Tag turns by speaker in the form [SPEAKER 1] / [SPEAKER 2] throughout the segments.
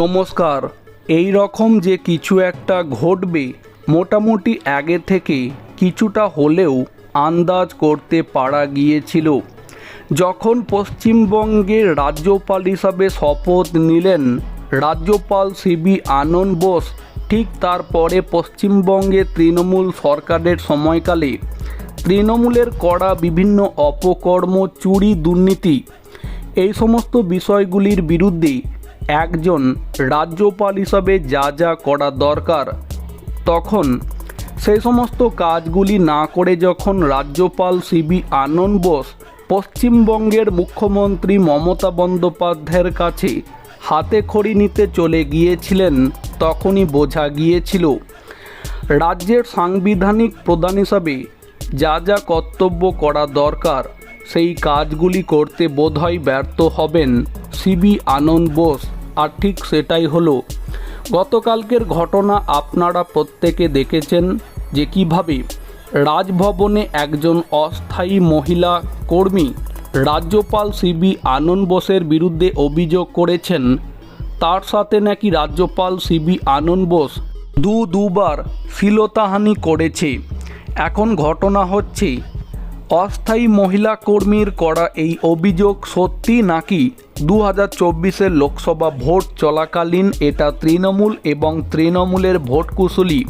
[SPEAKER 1] নমস্কার। এই রকম যে কিছু একটা ঘটবে মোটামুটি আগে থেকে কিছুটা হলেও আন্দাজ করতে পারা গিয়েছিল। যখন পশ্চিমবঙ্গের রাজ্যপাল হিসাবে শপথ নিলেন, রাজ্যপাল সিবি আনন্দ বোস ঠিক তারপরে পশ্চিমবঙ্গে তৃণমূল সরকারের সময়কালে তৃণমূলের করা বিভিন্ন অপকর্ম, চুরি, দুর্নীতি এই সমস্ত বিষয়গুলির বিরুদ্ধে একজন রাজ্যপাল হিসাবে যা যা করা দরকার। তখন সেই সমস্ত কাজগুলি না করে যখন রাজ্যপাল সিবি আনন্দ বোস পশ্চিমবঙ্গের মুখ্যমন্ত্রী মমতা বন্দ্যোপাধ্যায়ের কাছে হাতে খড়ি নিতে চলে গিয়েছিলেন, তখনই বোঝা গিয়েছিল, রাজ্যের সাংবিধানিক প্রধান হিসাবে যা যা কর্তব্য করা দরকার, সেই কাজগুলি করতে বোধহয় ব্যর্থ হবেন। সিবি আনন্দ বোস, আর ঠিক সেটাই হলো। গতকালকের ঘটনা আপনারা প্রত্যেকে দেখেছেন যে কীভাবে রাজভবনে একজন অস্থায়ী মহিলা কর্মী রাজ্যপাল সিবি আনন্দ বোসের বিরুদ্ধে অভিযোগ করেছেন। তার সাথে নাকি রাজ্যপাল সিবি আনন্দ বোস দু দুবার শ্লীলতাহানি করেছে। এখন ঘটনা হচ্ছে অস্থায়ী মহিলা কর্মীর করা এই অভিযোগ সত্যি নাকি দু হাজার চব্বিশের লোকসভা ভোট চলাকালীন এটা তৃণমূল এবং তৃণমূলের ভোট কুশলী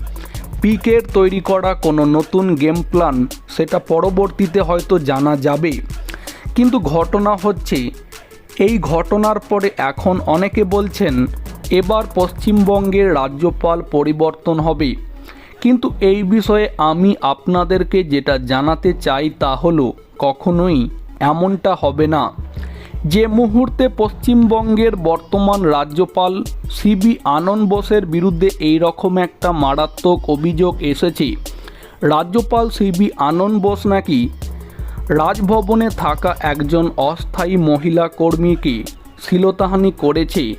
[SPEAKER 1] পিকের তৈরি করা কোনো নতুন গেম প্ল্যান সেটা পরবর্তীতে হয়তো জানা যাবে। কিন্তু ঘটনা হচ্ছে, এই ঘটনার পরে এখন অনেকে বলছেন, এবার পশ্চিমবঙ্গের রাজ্যপাল পরিবর্তন হবে। কিন্তু এই বিষয়ে আমি আপনাদেরকে যেটা জানাতে চাই তা হলো, কখনোই এমনটা হবে না। যে মুহূর্তে পশ্চিমবঙ্গের বর্তমান রাজ্যপাল সিবি আনন্দ বোসের বিরুদ্ধে এই রকম একটা মারাত্মক অভিযোগ এসেছে। রাজ্যপাল সিবি আনন্দ বোস নাকি রাজভবনে থাকা একজন অস্থায়ী মহিলা কর্মীকে শ্লীলতাহানি করেছে?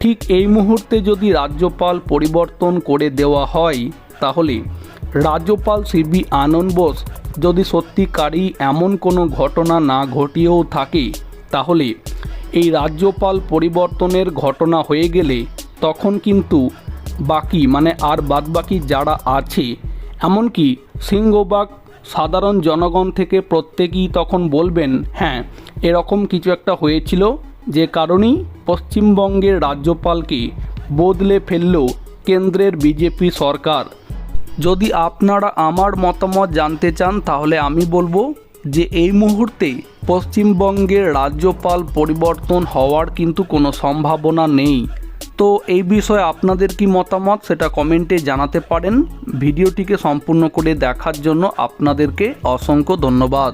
[SPEAKER 1] ঠিক এই মুহূর্তে যদি রাজ্যপাল পরিবর্তন করে দেওয়া হয় তাহলে রাজ্যপাল সিবি আনন্দ বোস যদি সত্যিকারই এমন কোনো ঘটনা না ঘটিয়েও থাকে, তাহলে এই রাজ্যপাল পরিবর্তনের ঘটনা হয়ে গেলে তখন কিন্তু বাকি মানে আর বাদবাকি যারা আছে, এমনকি সিংহবাগ সাধারণ জনগণ থেকে প্রত্যেকেই তখন বলবেন হ্যাঁ এরকম কিছু একটা হয়েছিল, যে কারণেই পশ্চিমবঙ্গের রাজ্যপালকে বদলে ফেলল কেন্দ্রের বিজেপি সরকার। যদি আপনারা আমার মতামত জানতে চান, তাহলে আমি বলব যে এই মুহূর্তে পশ্চিমবঙ্গের রাজ্যপাল পরিবর্তন হওয়ার কিন্তু কোনো সম্ভাবনা নেই। তো এই বিষয়ে আপনাদের কি মতামত, সেটা কমেন্টে জানাতে পারেন। ভিডিওটিকে সম্পূর্ণ করে দেখার জন্য আপনাদেরকে অসংখ্য ধন্যবাদ।